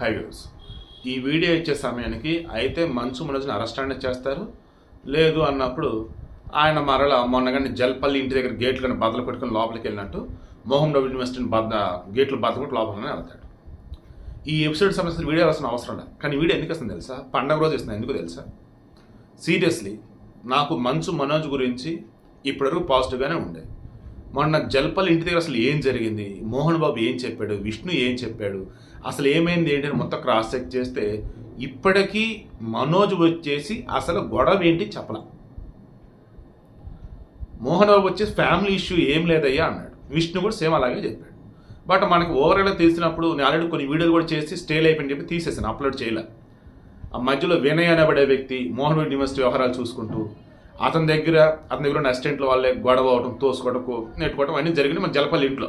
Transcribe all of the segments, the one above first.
High views ఈ video ఇచ్చే సమయానికి అయితే మంచు మనోజ్ని అరెస్ట్ అనేది చేస్తారు. లేదు అన్నప్పుడు ఆయన మరల మొన్నగానే జల్పల్లి ఇంటి దగ్గర గేట్లు కానీ బద్దలు పెట్టుకుని లోపలికి వెళ్ళినట్టు మోహన్ డబ్ల్యూ యూనివర్సిటీని బద్ద గేట్లు బద్దలు లోపలనే వెళ్తాడు. ఈ ఎపిసోడ్ సంబంధించిన వీడియో రాసిన అవసరం లేదు. కానీ వీడియో ఎందుకు వస్తుంది తెలుసా? పండగ రోజు ఇస్తుంది ఎందుకు తెలుసా? సీరియస్లీ నాకు మంచు మనోజ్ గురించి ఇప్పటివరకు పాజిటివ్గానే ఉండే. మొన్న జల్పల్ ఇంటి దగ్గర అసలు ఏం జరిగింది? మోహన్ బాబు ఏం చెప్పాడు? విష్ణు ఏం చెప్పాడు? అసలు ఏమైంది ఏంటి అని మొత్తం క్రాస్ చెక్ చేస్తే ఇప్పటికీ మనోజ్ వచ్చేసి అసలు గొడవ ఏంటి చెప్పల. మోహన్ బాబు వచ్చేసి ఫ్యామిలీ ఇష్యూ ఏం లేదయ్యా అన్నాడు. విష్ణు కూడా సేమ్ అలాగే చెప్పాడు. బట్ మనకి ఓవరాల్గా తెలిసినప్పుడు నేను ఆల్రెడీ కొన్ని వీడియోలు కూడా చేసి స్టేల్ అయిపోయింది చెప్పి తీసేసాను అప్లోడ్ చేయలే. ఆ మధ్యలో వినయ్ అనబడే వ్యక్తి మోహన్ బాబు యూనివర్సిటీ వ్యవహారాలు చూసుకుంటూ అతని దగ్గర అతని దగ్గర ఉన్న అసిస్టెంట్ల వాళ్ళే గొడవ అవడం తోసుకోవడం నెట్టుకోవడం అన్నీ జరిగినాయి మన జలపల్లి ఇంట్లో.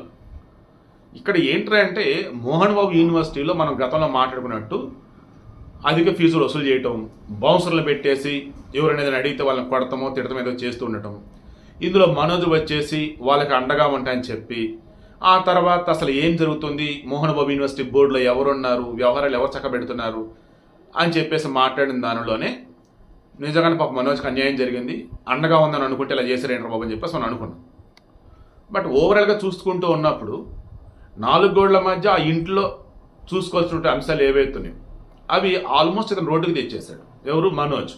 ఇక్కడ ఏంట్రా అంటే మోహన్ బాబు యూనివర్సిటీలో మనం గతంలో మాట్లాడుకున్నట్టు అధిక ఫీజులు వసూలు చేయటం బౌన్సర్లు పెట్టేసి ఎవరైనా అడిగితే వాళ్ళని కొడతామో తిడతామో ఏదో చేస్తూ ఉండటం. ఇందులో మనోజ్ వచ్చేసి వాళ్ళకి అండగా ఉంటాయని చెప్పి ఆ తర్వాత అసలు ఏం జరుగుతుంది? మోహన్ బాబు యూనివర్సిటీ బోర్డులో ఎవరున్నారు? వ్యవహారాలు ఎవరు చక్కబెడుతున్నారు? అని చెప్పేసి మాట్లాడిన దానిలోనే నిజంగానే పాప మనోజ్కి అన్యాయం జరిగింది. అండగా ఉందని అనుకుంటే ఇలా చేశారేంట్రా బాబు అని చెప్పేసి మనం అనుకున్నాం. బట్ ఓవరాల్గా చూసుకుంటూ ఉన్నప్పుడు నాలుగు గోడల మధ్య ఆ ఇంట్లో చూసుకోవాల్సిన అంశాలు ఏవైతున్నాయి అవి ఆల్మోస్ట్ ఇతను రోడ్డుకి తెచ్చేశాడు. ఎవరు? మనోజ్.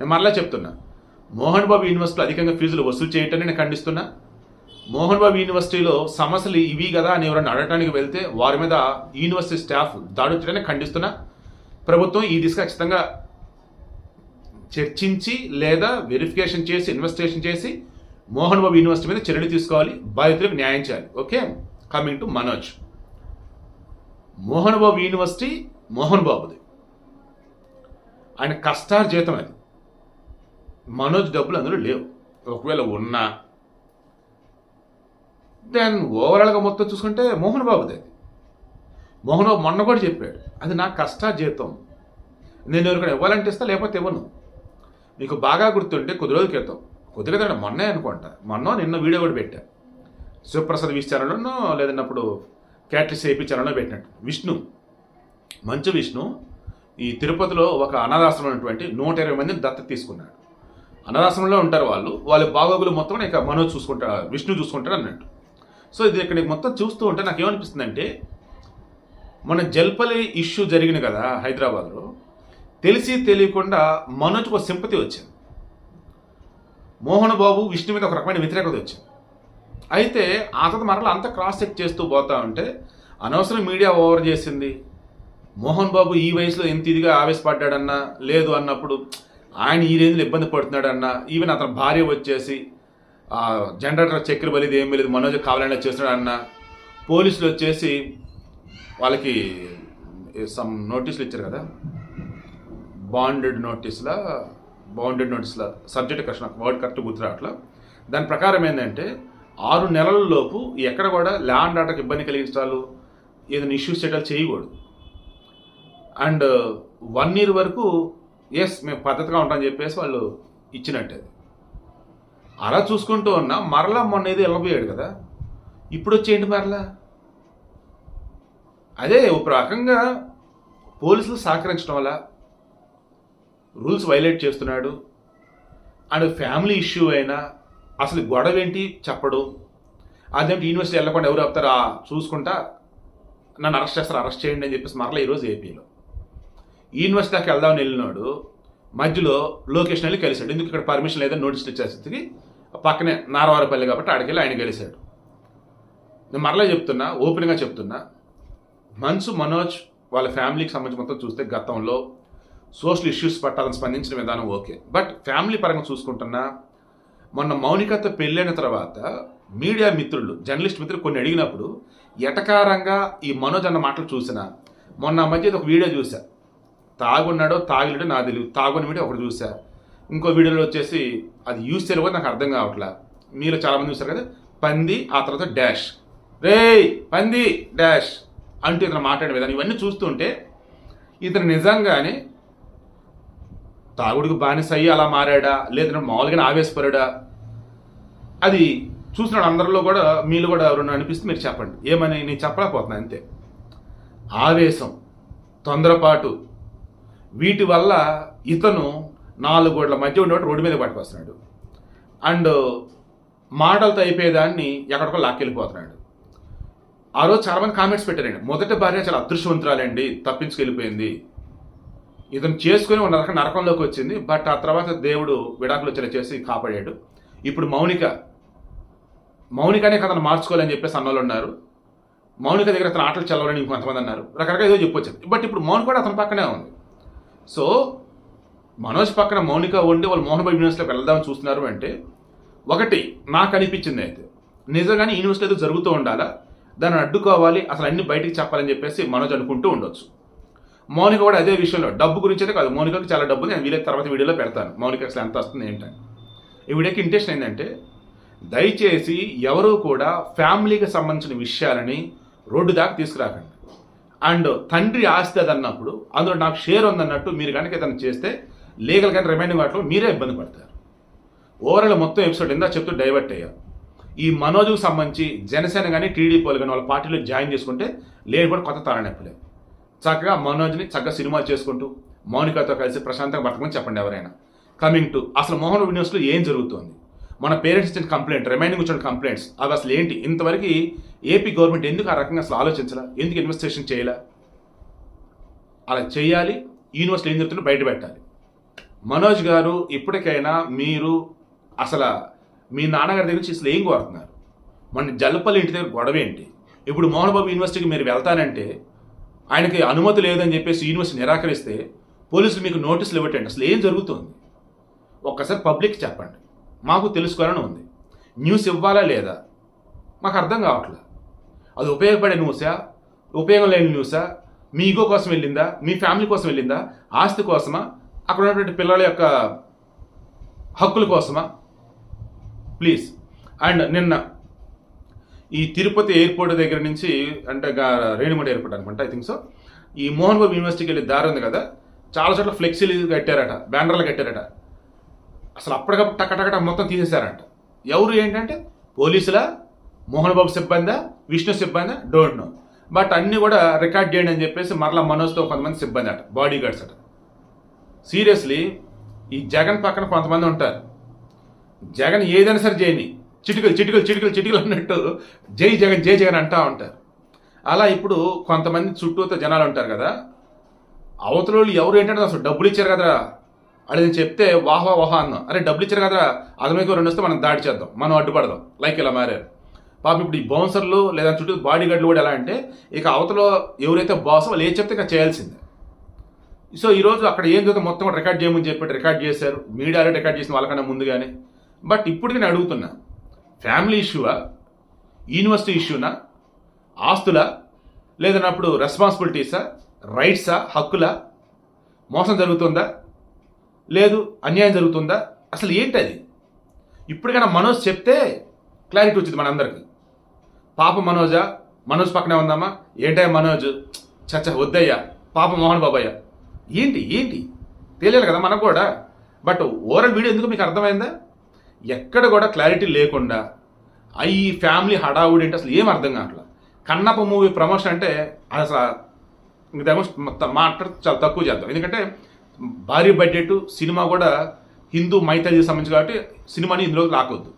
నేను మరలా చెప్తున్నా మోహన్ బాబు యూనివర్సిటీలో అధికంగా ఫీజులు వసూలు చేయటాన్ని నేను ఖండిస్తున్నా. మోహన్ బాబు యూనివర్సిటీలో సమస్యలు ఇవి కదా అని ఎవరైనా అడగటానికి వెళ్తే వారి మీద యూనివర్సిటీ స్టాఫ్ దాడి చేయడానికి ఖండిస్తున్నా. ప్రభుత్వం ఈ దిశ ఖచ్చితంగా చర్చించి లేదా వెరిఫికేషన్ చేసి ఇన్వెస్టిగేషన్ చేసి మోహన్ బాబు యూనివర్సిటీ మీద చర్యలు తీసుకోవాలి బాధితులకు న్యాయం చేయాలి. Okay? Coming to Manoj Mohan Babu university Mohan బాబుది. ఆయన కష్టార్జితం అది. మనోజ్ డబ్బులు అందులో లేవు. ఒకవేళ ఉన్నా దెన్ ఓవరాల్గా మొత్తం చూసుకుంటే మోహన్ బాబుది. అది మోహన్ బాబు మొన్న కూడా చెప్పాడు అది నా కష్టార్జితం. నేను ఎవరికైనా ఇవ్వాలంటే ఇస్తా లేకపోతే ఇవ్వను. మీకు బాగా గుర్తుంటే కొద్ది రోజుల క్రితం కొద్ది కాదు, మొన్నే అనుకుంటా మొన్న నిన్న వీడియో కూడా పెట్టా. శివప్రసాద్ విష్ ఛానల్లోనో లేదన్నప్పుడు క్యాట్రిస్ ఏపీ ఛానల్లో పెట్టినట్టు. విష్ణు మంచు విష్ణు ఈ తిరుపతిలో ఒక అనాథాశ్రమం ఉన్నటువంటి నూట ఇరవై మందిని దత్తత తీసుకున్నాడు. అనాథాశ్రమంలో ఉంటారు వాళ్ళు వాళ్ళ బాగోగులు మొత్తం ఇక మనోజ్ చూసుకుంటా విష్ణు చూసుకుంటాడు అన్నట్టు. సో ఇది ఇక్కడ మొత్తం చూస్తూ ఉంటే నాకు ఏమనిపిస్తుందంటే మన జల్పల్లి ఇష్యూ జరిగింది కదా హైదరాబాద్లో తెలిసి తెలియకుండా మనోజ్కి ఒక సింపతి వచ్చింది. మోహన్ బాబు విష్ణు మీద ఒక రకమైన వ్యతిరేకత వచ్చింది. అయితే ఆ తర్వాత మరలా అంత క్రాస్ చెక్ చేస్తూ పోతా ఉంటే అనవసరం మీడియా ఓవర్ చేసింది. మోహన్ బాబు ఈ వయసులో ఎంత ఇదిగా ఆవేశపడ్డాడన్నా లేదు అన్నప్పుడు ఆయన ఈ రేంజ్లో ఇబ్బంది పడుతున్నాడన్నా ఈవెన్ అతని భార్య వచ్చేసి జనరేటర్ చక్కెర బలిది ఏం లేదు మనోజ్ కావాలన్నా చేస్తున్నాడన్నా పోలీసులు వచ్చేసి వాళ్ళకి సమ్ నోటీసులు ఇచ్చారు కదా. బాండెడ్ నోటీస్లా బాండెడ్ నోటీస్ల సబ్జెక్ట్ కరెక్ట్ నాకు వర్డ్ కరెక్ట్ గుర్తురావట్లా దాని ప్రకారం ఏంటంటే ఆరు నెలల లోపు ఎక్కడ కూడా ల్యాండ్ ఆర్డర్కి ఇబ్బంది కలిగించాలు ఏదైనా ఇష్యూస్ సెటిల్ చేయకూడదు. అండ్ వన్ ఇయర్ వరకు ఎస్ మేము పద్ధతిగా ఉంటామని చెప్పేసి వాళ్ళు ఇచ్చినట్టే అది. అలా చూసుకుంటూ ఉన్నా మరలా మొన్న ఏదో వెళ్ళబోయాడు కదా. ఇప్పుడు వచ్చేయండి మరలా? అదే ఒక రకంగా పోలీసులు సహకరించడం వల్ల రూల్స్ వైలేట్ చేస్తున్నాడు. అండ్ ఫ్యామిలీ ఇష్యూ అయినా అసలు గొడవ ఏంటి చెప్పడు. అదేంటి యూనివర్సిటీ వెళ్ళకుండా ఎవరు ఆపుతారా? చూసుకుంటా నన్ను అరెస్ట్ చేస్తారు అరెస్ట్ చేయండి అని చెప్పేసి మరలా ఈరోజు ఏపీలో. యూనివర్సిటీ దాకా వెళ్దామని వెళ్ళినాడు. మధ్యలో లొకేషన్ వెళ్ళి కలిశాడు. ఎందుకు ఇక్కడ పర్మిషన్ లేదని నోటీస్ ఇచ్చేస్తుంది పక్కనే నారవారపల్లి కాబట్టి ఆడికి ఆయన కలిశాడు. నేను మరలా చెప్తున్నా ఓపెన్గా చెప్తున్నా. మన్సు మనోజ్ వాళ్ళ ఫ్యామిలీకి సంబంధించి మొత్తం చూస్తే గతంలో సోషల్ ఇష్యూస్ పట్టాలని స్పందించిన విధానం ఓకే. బట్ ఫ్యామిలీ పరంగా చూసుకుంటున్నా మొన్న మౌనికతో పెళ్ళైన తర్వాత మీడియా మిత్రులు జర్నలిస్ట్ మిత్రులు కొన్ని అడిగినప్పుడు ఎటకారంగా ఈ మనోజ్ అన్న మాటలు చూసిన మొన్న మధ్య ఒక వీడియో చూసా. తాగున్నాడో తాగిలేడో నాకు తెలియదు తాగుని వీడియో ఒకటి చూసా. ఇంకో వీడియోలో వచ్చేసి అది యూస్ కూడా నాకు అర్థం కావట్లా. మీలో చాలామంది చూస్తారు కదా పంది ఆ తర్వాత డాష్. రేయ్ పంది డాష్ అంటూ ఇతను మాట్లాడే విధానం. ఇవన్నీ చూస్తుంటే ఇతను నిజంగానే తాగుడికి బానిస అయ్యి అలా మారాడా? లేదంటే మామూలుగానే ఆవేశపరాడా అది చూసిన అందరిలో కూడా మీరు కూడా ఎవరన్నా అనిపిస్తే మీరు చెప్పండి. ఏమని? నేను చెప్పలేకపోతున్నా అంతే. ఆవేశం తొందరపాటు. వీటి వల్ల ఇతను నాలుగు గోడల మధ్య ఉండేవాడు రోడ్డు మీద పట్టుకొస్తున్నాడు. అండ్ మాటలతో అయిపోయేదాన్ని ఎక్కడికో లాక్కెళ్ళిపోతున్నాడు. ఆ రోజు చాలా మంది కామెంట్స్ పెట్టారండి. మొదటి భార్య చాలా అదృష్టవంతురాలండి తప్పించుకెళ్ళిపోయింది. ఇతను చేసుకుని ఒక నరక నరకంలోకి వచ్చింది. బట్ ఆ తర్వాత దేవుడు విడాకులు వచ్చేలా చేసి కాపాడాడు. ఇప్పుడు మౌనిక మౌనికనే కథను మార్చుకోవాలని చెప్పేసి అన్నోళ్ళు ఉన్నారు. మౌనిక దగ్గర అతను ఆటలు చల్లవాలని ఇంకొంతమంది అన్నారు. రకరకాల ఏదో చెప్పొచ్చారు బట్ ఇప్పుడు మౌన్ కూడా అతని పక్కనే ఉంది. సో మనోజ్ పక్కన మౌనిక ఉండి వాళ్ళు మోహన్ బాబు యూనివర్సిటీలోకి వెళ్దామని చూస్తున్నారు అంటే ఒకటి నాకు అనిపించింది అయితే నిజంగానే యూనివర్సిటీ ఏదో జరుగుతూ ఉండాలా? దాన్ని అడ్డుకోవాలి అసలు అన్ని బయటికి చెప్పాలని చెప్పేసి మనోజ్ అనుకుంటూ ఉండొచ్చు. మౌనిక కూడా అదే విషయంలో డబ్బు గురించి అయితే కాదు మౌనికకి చాలా డబ్బు నేను వీలైతే తర్వాత వీడియోలో పెడతాను. మౌనిక అసలు ఎంత వస్తుంది ఏంటని. ఈ వీడియోకి ఇంట్రెస్ట్ ఏంటంటే దయచేసి ఎవరూ కూడా ఫ్యామిలీకి సంబంధించిన విషయాలని రోడ్డు దాకా తీసుకురాకండి. అండ్ తండ్రి ఆస్తి అది అన్నప్పుడు అందులో నాకు షేర్ ఉందన్నట్టు మీరు కనుక ఏదైనా చేస్తే లీగల్ కానీ రిమైనింగ్ వాటిలో మీరే ఇబ్బంది పడతారు. ఓవరాల్ మొత్తం ఎపిసోడ్ ఇందా చెప్తూ డైవర్ట్ అయ్యారు ఈ మనోజ్కు సంబంధించి జనసేన కానీ టీడీపీలు కానీ వాళ్ళ పార్టీలో జాయిన్ చేసుకుంటే లేదు కూడా కొత్త తలనొప్పులే చక్కగా మనోజ్ని చక్కగా సినిమాలు చేసుకుంటూ మౌనికతో కలిసి ప్రశాంతంగా బతకమని చెప్పండి ఎవరైనా. కమింగ్ టు అసలు మోహన్ యూనివర్సిటీలో ఏం జరుగుతుంది? మన పేరెంట్స్ ఇచ్చిన కంప్లైంట్ రిమైనింగ్ వచ్చిన కంప్లైంట్స్ అవి అసలు ఏంటి? ఇంతవరకు ఏపీ గవర్నమెంట్ ఎందుకు ఆ రకంగా అసలు ఆలోచించాలా? ఎందుకు ఇన్వెస్టిగేషన్ చేయాలా? అలా చేయాలి యూనివర్సిటీ ఏం జరుగుతుందో బయట పెట్టాలి. మనోజ్ గారు ఇప్పటికైనా మీరు అసలు మీ నాన్నగారి దగ్గర నుంచి అసలు ఏం కోరుతున్నారు? మన జల్లపల్లి ఇంటి దగ్గర గొడవ ఏంటి ఇప్పుడు మోహన్ బాబు యూనివర్సిటీకి మీరు వెళ్తానంటే ఆయనకి అనుమతి లేదని చెప్పేసి యూనివర్సిటీ నిరాకరిస్తే పోలీసులు మీకు నోటీసులు ఇవ్వటండి. అసలు ఏం జరుగుతుంది? ఒక్కసారి పబ్లిక్ చెప్పండి. మాకు తెలుసుకోవాలని ఉంది. న్యూస్ ఇవ్వాలా లేదా? మాకు అర్థం కావట్లేదు అది ఉపయోగపడే న్యూసా? ఉపయోగం లేని న్యూసా? మీ ఈగో కోసం వెళ్ళిందా? మీ ఫ్యామిలీ కోసం వెళ్ళిందా? ఆస్తి కోసమా? అక్కడ ఉన్నటువంటి పిల్లల యొక్క హక్కుల కోసమా? ప్లీజ్. అండ్ నిన్న ఈ తిరుపతి ఎయిర్పోర్ట్ దగ్గర నుంచి అంటే గా- రేణిగుంట ఎయిర్పోర్ట్ అనుకుంటా ఐ థింక్ సో ఈ మోహన్ బాబు యూనివర్సిటీకి వెళ్ళే దారి ఉంది కదా చాలా చోట్ల ఫ్లెక్సీలు కట్టారట బ్యానర్లు కట్టారట. అసలు అప్పటికప్పుడు టకటకట మొత్తం తీసేశారంట. ఎవరు ఏంటంటే పోలీసుల మోహన్ బాబు సిబ్బందా విష్ణు సిబ్బందా డోంట్ నో బట్ అన్నీ కూడా రికార్డ్ చేయండి అని చెప్పేసి మరలా మనోజ్తో కొంతమంది సిబ్బంది అట బాడీ గార్డ్స్ అట. సీరియస్లీ ఈ జగన్ పక్కన కొంతమంది ఉంటారు. జగన్ ఏదైనా సరే చేయని చిటికలు చిటికలు చిటికలు చిటికలు అన్నట్టు జై జగన్ జై జగన్ అంటా ఉంటారు. అలా ఇప్పుడు కొంతమంది చుట్టూతో జనాలు ఉంటారు కదా అవతల వాళ్ళు ఎవరు ఏంటంటే అసలు డబ్బులు ఇచ్చారు కదా అని నేను చెప్తే వాహా వాహా అన్నాం. అరే డబ్బులు ఇచ్చారు కదా అదమైకి రెండు వస్తే మనం దాడి చేద్దాం మనం అడ్డుపడదాం. లైక్ ఇలా మారారు. పాపం ఇప్పుడు ఈ బౌన్సర్లు లేదా చుట్టూ బాడీ గార్డులు కూడా ఎలా అంటే ఇక అవతల ఎవరైతే బాస్ వాళ్ళు ఏం చెప్తే ఇక చేయాల్సిందే. సో ఈరోజు అక్కడ ఏం జరుగుతుందో మొత్తం కూడా రికార్డ్ చేయమని చెప్పి రికార్డ్ చేశారు. మీడియాలో రికార్డ్ చేసిన వాళ్ళకన్నా ముందుగానే. బట్ ఇప్పటికి నేను అడుగుతున్నా ఫ్యామిలీ ఇష్యూవా యూనివర్సిటీ ఇష్యూనా ఆస్తులా? లేదన్నప్పుడు రెస్పాన్సిబిలిటీసా రైట్సా హక్కులా? మోసం జరుగుతుందా? లేదు అన్యాయం జరుగుతుందా? అసలు ఏంటి అది ఇప్పటికైనా మనోజ్ చెప్తే క్లారిటీ వచ్చింది మనందరికి. పాప మనోజా? మనోజ్ పక్కనే ఉందామా ఏంటయ్యా మనోజ్? చచ్చ వద్దయ్యా. పాప మోహన్ బాబయ్య. ఏంటి ఏంటి? తెలియాలి కదా మనకు కూడా. బట్ ఓవరాల్ వీడియో ఎందుకు మీకు అర్థమైందా? ఎక్కడ కూడా క్లారిటీ లేకుండా ఈ ఫ్యామిలీ హడావుడి అంటే అసలు ఏం అర్థం కావట్లేదు కన్నప్ప మూవీ ప్రమోషన్ అంటే అసలు ఇంకేమో మొత్తం చాలా తక్కువ చేద్దాం. ఎందుకంటే భారీ బడ్జెట్ సినిమా కూడా హిందూ మైథాలజీ సంబంధించి కాబట్టి సినిమాని ఇందులోకి రాకొద్దు